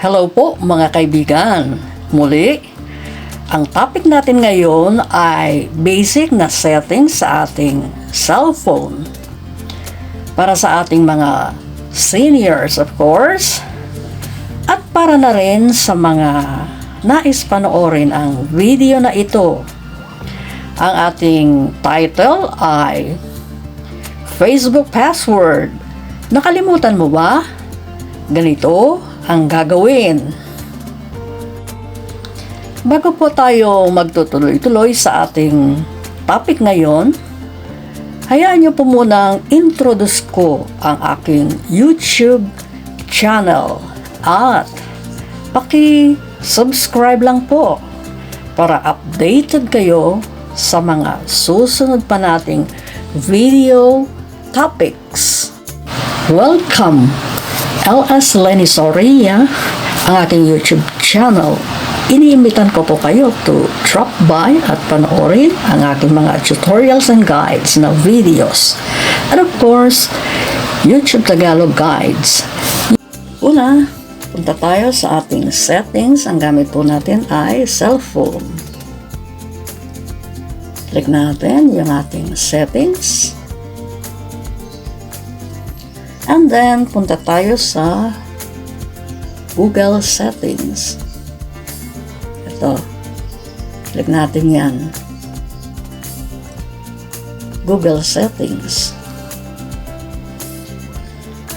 Hello po mga kaibigan. Muli, ang topic natin ngayon ay basic na settings sa ating cellphone. Para sa ating mga seniors of course, at para na rin sa mga nais panoorin ang video na ito. Ang ating title ay Facebook password. Nakalimutan mo ba? Ganito ang gagawin. Bago po tayo magtutuloy-tuloy sa ating topic ngayon, hayaan niyo po munang introduce ko ang aking YouTube channel at paki-subscribe lang po para updated kayo sa mga susunod pa nating video topics. Welcome! LS Lenny Soria, ang aking YouTube channel. Iniimbitan ko po kayo to drop by at panoorin ang aking mga tutorials and guides na videos. And of course, YouTube Tagalog guides. Una, punta tayo sa ating settings. Ang gamit po natin ay cellphone. Click natin yung ating settings. And then, punta tayo sa Google Settings. Ito. Click natin yan. Google Settings.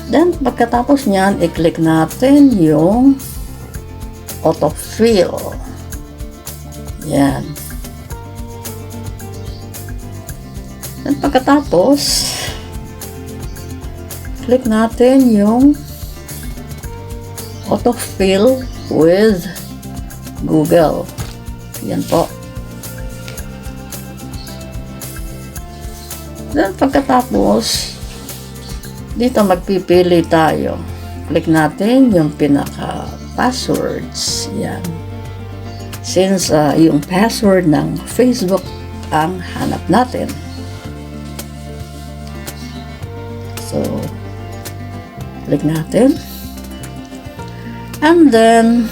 Then, pagkatapos niyan, i-click natin yung autofill. Yan. Then, pagkatapos, click natin yung autofill with Google. Yan po. Then pagkatapos, dito magpipili tayo. Click natin yung pinaka passwords. Yan. Since uh, yung password ng Facebook ang hanap natin. So, click natin. And then,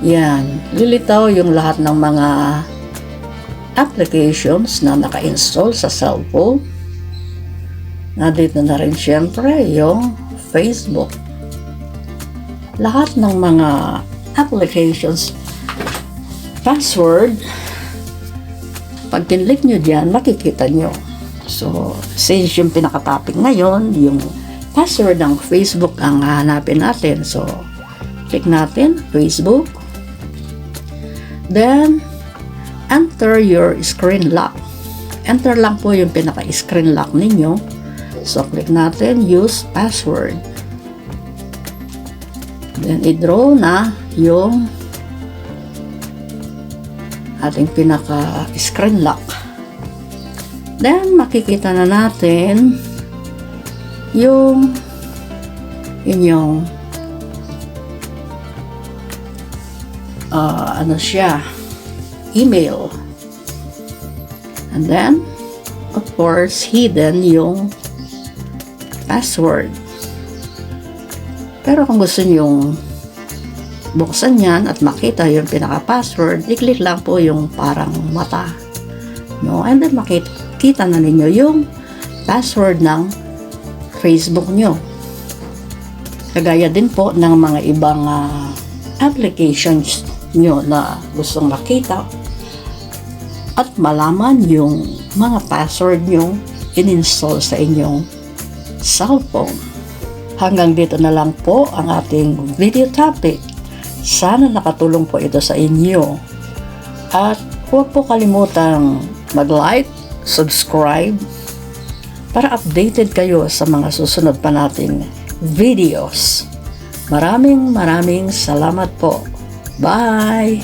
yan, lilitaw yung lahat ng mga applications na naka-install sa cellphone. Nandito na rin syempre yung Facebook. Lahat ng mga applications, password, pag kinlik nyo dyan, makikita nyo. So, since yung pinaka-topic ngayon, yung password ng Facebook ang hahanapin natin. So, click natin, Facebook. Then, enter your screen lock. Enter lang po yung pinaka-screen lock ninyo. So, click natin, use password. Then, i-draw na yung ating pinaka-screen lock. Then, makikita na natin yung inyong uh, ano siya email and then of course hidden yung password pero kung gusto nyong buksan yan at makita yung pinaka-password, i-click lang po yung parang mata. No? And then makikita na ninyo yung password ng Facebook nyo. Kagaya din po ng mga ibang uh, applications nyo na gustong makita at malaman yung mga password nyo in-install sa inyong cellphone. Hanggang dito na lang po ang ating video topic. Sana nakatulong po ito sa inyo. At huwag po kalimutang mag-like, subscribe, para updated kayo sa mga susunod pa nating videos. Maraming maraming salamat po. Bye!